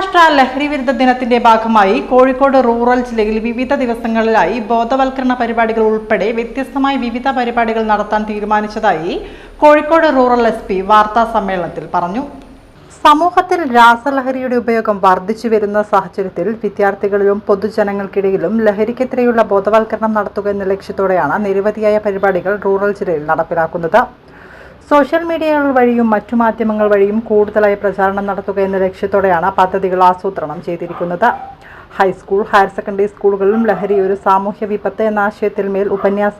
അന്താരാഷ്ട്ര ലഹരി വിരുദ്ധ ദിനത്തിന്റെ ഭാഗമായി കോഴിക്കോട് റൂറൽ ജില്ലയിൽ വിവിധ ദിവസങ്ങളിലായി ബോധവൽക്കരണ പരിപാടികൾ ഉൾപ്പെടെ വ്യത്യസ്തമായ വിവിധ പരിപാടികൾ നടത്താൻ തീരുമാനിച്ചതായി കോഴിക്കോട് റൂറൽ എസ് പി വാർത്താ സമ്മേളനത്തിൽ പറഞ്ഞു. സമൂഹത്തിൽ രാസലഹരിയുടെ ഉപയോഗം വർദ്ധിച്ചു വരുന്ന സാഹചര്യത്തിൽ വിദ്യാർത്ഥികളിലും പൊതുജനങ്ങൾക്കിടയിലും ലഹരിക്കെതിരെയുള്ള ബോധവൽക്കരണം നടത്തുക എന്ന ലക്ഷ്യത്തോടെയാണ് നിരവധിയായ പരിപാടികൾ റൂറൽ ജില്ലയിൽ നടപ്പിലാക്കുന്നത്. സോഷ്യൽ മീഡിയകൾ വഴിയും മറ്റു മാധ്യമങ്ങൾ വഴിയും കൂടുതലായി പ്രചാരണം നടത്തുക എന്ന ലക്ഷ്യത്തോടെയാണ് പദ്ധതികൾ ആസൂത്രണം ചെയ്തിരിക്കുന്നത്. ഹൈസ്കൂൾ ഹയർ സെക്കൻഡറി സ്കൂളുകളിലും ലഹരി ഒരു സാമൂഹ്യ വിപത്ത് എന്ന ആശയത്തിൽ മേൽ ഉപന്യാസ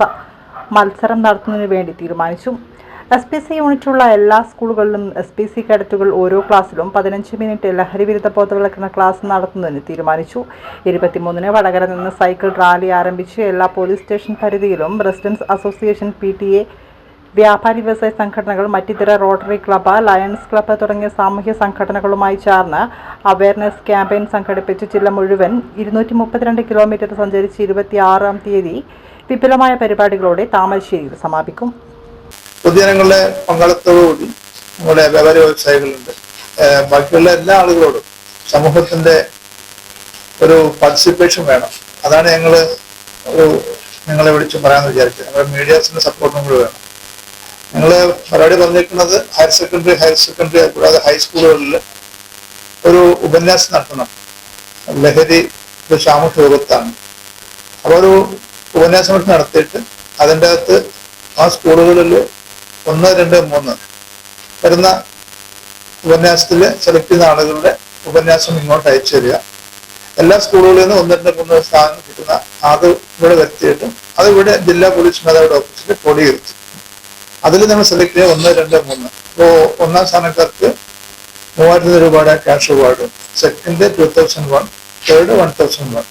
മത്സരം നടത്തുന്നതിന് വേണ്ടി തീരുമാനിച്ചു. എസ് പി സി യൂണിറ്റുള്ള എല്ലാ സ്കൂളുകളിലും എസ് പി സി കേഡറ്റുകൾ ഓരോ ക്ലാസ്സിലും പതിനഞ്ച് മിനിറ്റ് ലഹരി വിരുദ്ധ ബോധവൽക്കരണ ക്ലാസ് നടത്തുന്നതിന് തീരുമാനിച്ചു. ഇരുപത്തിമൂന്നിന് വടകര നിന്ന് സൈക്കിൾ റാലി ആരംഭിച്ച് എല്ലാ police station പരിധിയിലും residence association P T A വ്യാപാരി വ്യവസായ സംഘടനകൾ മറ്റിതര റോട്ടറി ക്ലബ്ബ് ലയൺസ് ക്ലബ്ബ് തുടങ്ങിയ സാമൂഹ്യ സംഘടനകളുമായി ചേർന്ന് അവയർനെസ് ക്യാമ്പയിൻ സംഘടിപ്പിച്ച്. ജില്ല മുഴുവൻ ഇരുന്നൂറ്റി മുപ്പത്തിരണ്ട് കിലോമീറ്റർ സഞ്ചരിച്ച് ഇരുപത്തിയാറാം തീയതി വിപുലമായ പരിപാടികളോടെ താമരശ്ശേരിയിൽ സമാപിക്കും. പൊതുജനങ്ങളുടെ പങ്കാളിത്തത്തോടുകൂടി നമ്മുടെ വ്യാപാരി വ്യവസായികളുണ്ട്. ബാക്കിയുള്ള എല്ലാ ആളുകളോടും സമൂഹത്തിന്റെ ഒരു പാർട്ടിസിപ്പേഷൻ വേണം. അതാണ് ഞങ്ങൾ ഒരു നിങ്ങളെ വിളിച്ച് പറയാമെന്ന് വിചാരിച്ചത്. നമ്മുടെ മീഡിയാസിന്റെ സപ്പോർട്ടും കൂടി വേണം. ഞങ്ങൾ പരിപാടി പറഞ്ഞിരിക്കുന്നത് ഹയർ സെക്കൻഡറി ഹയർ സെക്കൻഡറി കൂടാതെ ഹൈസ്കൂളുകളിൽ ഒരു ഉപന്യാസം നടത്തണം. ലഹരി ഒരു സാമൂഹ്യ വിപത്താണ് അപ്പോൾ ഒരു ഉപന്യാസം നടത്തിയിട്ട് അതിന്റെ അകത്ത് ആ സ്കൂളുകളിൽ ഒന്ന് രണ്ട് മൂന്ന് വരുന്ന ഉപന്യാസത്തിൽ സെലക്ട് ചെയ്യുന്ന ആളുകളുടെ ഉപന്യാസം ഇങ്ങോട്ട് അയച്ചു തരിക. എല്ലാ സ്കൂളുകളിൽ നിന്നും ഒന്ന് രണ്ട് മൂന്ന് സ്ഥാനം കിട്ടുന്ന അത് ഇവിടെ വരുത്തിയിട്ടും അത് ഇവിടെ ജില്ലാ പോലീസ് മേധാവിയുടെ ഓഫീസിൽ ക്രോഡീകരിച്ചു അതിൽ നമ്മൾ സെലക്ട് ചെയ്യുക. ഒന്ന് രണ്ട് മൂന്ന്. ഇപ്പോ ഒന്നാം സ്ഥാനക്കാർക്ക് മൂവായിരത്തി രൂപയുടെ cash reward second two thousand one third one thousand one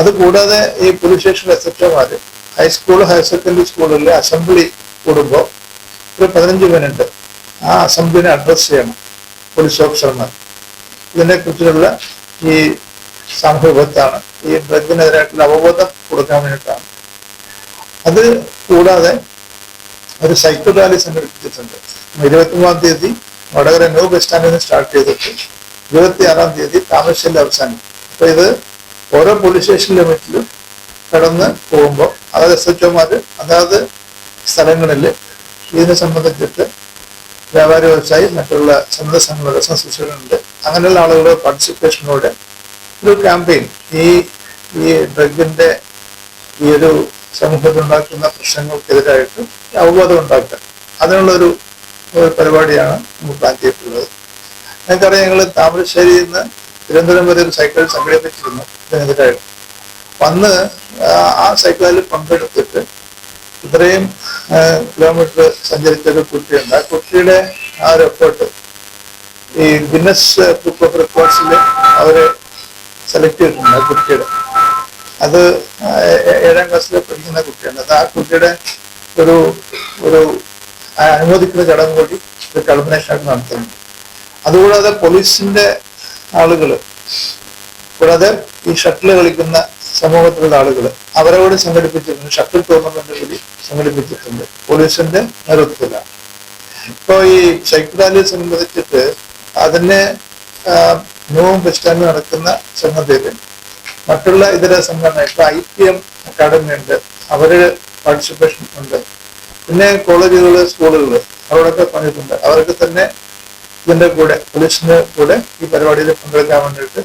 അത് കൂടാതെ ഈ പോലീസ് സ്റ്റേഷൻ ഒമാര് ഹൈസ്കൂൾ ഹയർ സെക്കൻഡറി സ്കൂളിലെ അസംബ്ലി കൂടുമ്പോൾ ഒരു പതിനഞ്ച് മിനിറ്റ് ആ അസംബ്ലിനെ അഡ്രസ് ചെയ്യണം പോലീസ് ഓഫീസർമാർ ഇതിനെ കുറിച്ചുള്ള ഈ സാമൂഹ്യ വിപത്താണ് ഈ ഡ്രഗിനെതിരായിട്ടുള്ള അവബോധം കൊടുക്കാൻ വേണ്ടിയിട്ടാണ്. അത് കൂടാതെ ഒരു സൈക്കിൾ റാലി സംഘടിപ്പിച്ചിട്ടുണ്ട് ഇരുപത്തിമൂന്നാം തീയതി വടകര ന്യൂ ബസ് സ്റ്റാൻഡിൽ നിന്ന് സ്റ്റാർട്ട് ചെയ്തിട്ട് ഇരുപത്തി ആറാം തീയതി താമരശ്ശേരി അവസാനം അപ്പൊ ഇത് ഓരോ പോലീസ് സ്റ്റേഷൻ ലിമിറ്റിലും കടന്ന് പോകുമ്പോൾ അതായത് എസ് എച്ച് ഒമാര് അതാത് സ്ഥലങ്ങളിൽ ഇതിനെ സംബന്ധിച്ചിട്ട് വ്യാപാരി വ്യവസായി മറ്റുള്ള സന്നദ്ധ സംഘങ്ങളുടെ അസോസിയേഷനുണ്ട് അങ്ങനെയുള്ള ആളുകളുടെ പാർട്ടിസിപ്പേഷനോടെ ഒരു ക്യാമ്പയിൻ ഈ ഈ ഡ്രഗിന്റെ ഈ ഒരു സമൂഹത്തിൽ ഉണ്ടാക്കുന്ന പ്രശ്നങ്ങൾക്കെതിരായിട്ട് അവബോധം ഉണ്ടാക്കുക. അതിനുള്ള ഒരു പരിപാടിയാണ് നമ്മൾ പ്ലാൻ ചെയ്തിട്ടുള്ളത്. ഞങ്ങൾക്കറിയാം ഞങ്ങൾ താമരശ്ശേരിയിൽ നിന്ന് തിരുവനന്തപുരം വരെ ഒരു സൈക്കിൾ സംഘടിപ്പിച്ചിരുന്നു ഇതിനെതിരായിട്ട് വന്ന് ആ- സൈക്കിളിൽ പങ്കെടുത്തിട്ട് ഇത്രയും കിലോമീറ്റർ സഞ്ചരിച്ച ഒരു കുട്ടിയുണ്ട്. ആ കുട്ടിയുടെ ആ റിപ്പോർട്ട് ഈ ഗിന്നസ് ബുക്ക് ഓഫ് റെക്കോർഡ്സിൽ അവരെ സെലക്ട് ചെയ്തിട്ടുണ്ട് ആ കുട്ടിയുടെ. അത് ഏഴാം ക്ലാസ്സിൽ പഠിക്കുന്ന കുട്ടിയാണ്. അത് ആ കുട്ടിയുടെ ഒരു ഒരു അനുവദിക്കുന്ന ചടങ്ങ് കൂടി ഒരു കൾമിനേഷൻ ആയിട്ട് നടത്തുന്നുണ്ട്. അതുകൂടാതെ പോലീസിന്റെ ആളുകൾ കൂടാതെ ഈ ഷട്ടിൽ കളിക്കുന്ന സമൂഹത്തിലുള്ള ആളുകൾ അവരെ കൂടി സംഘടിപ്പിച്ചിട്ടുണ്ട്. ഷട്ടിൽ ടൂർണമെന്റ് കൂടി സംഘടിപ്പിച്ചിട്ടുണ്ട്. പോലീസിന്റെ നേതൃത്വത്തിലാണ്. ഇപ്പോ ഈ സൈക്കിൾ റാലിയെ സംബന്ധിച്ചിട്ട് അതിനെ ന്യൂ ബസ് സ്റ്റാൻഡിൽ നടക്കുന്ന സംഗതിയിൽ മറ്റുള്ള ഇതര സംഘടന ഇപ്പൊ ഐ പി എം അക്കാഡമി ഉണ്ട്. അവർ പാർട്ടിസിപ്പേഷൻ ഉണ്ട്. പിന്നെ കോളേജുകൾ സ്കൂളുകൾ അവരോടൊക്കെ പറഞ്ഞിട്ടുണ്ട് അവർക്ക് തന്നെ ഇതിന്റെ കൂടെ പോലീസിന്റെ കൂടെ ഈ പരിപാടിയിൽ പങ്കെടുക്കാൻ വേണ്ടിയിട്ട്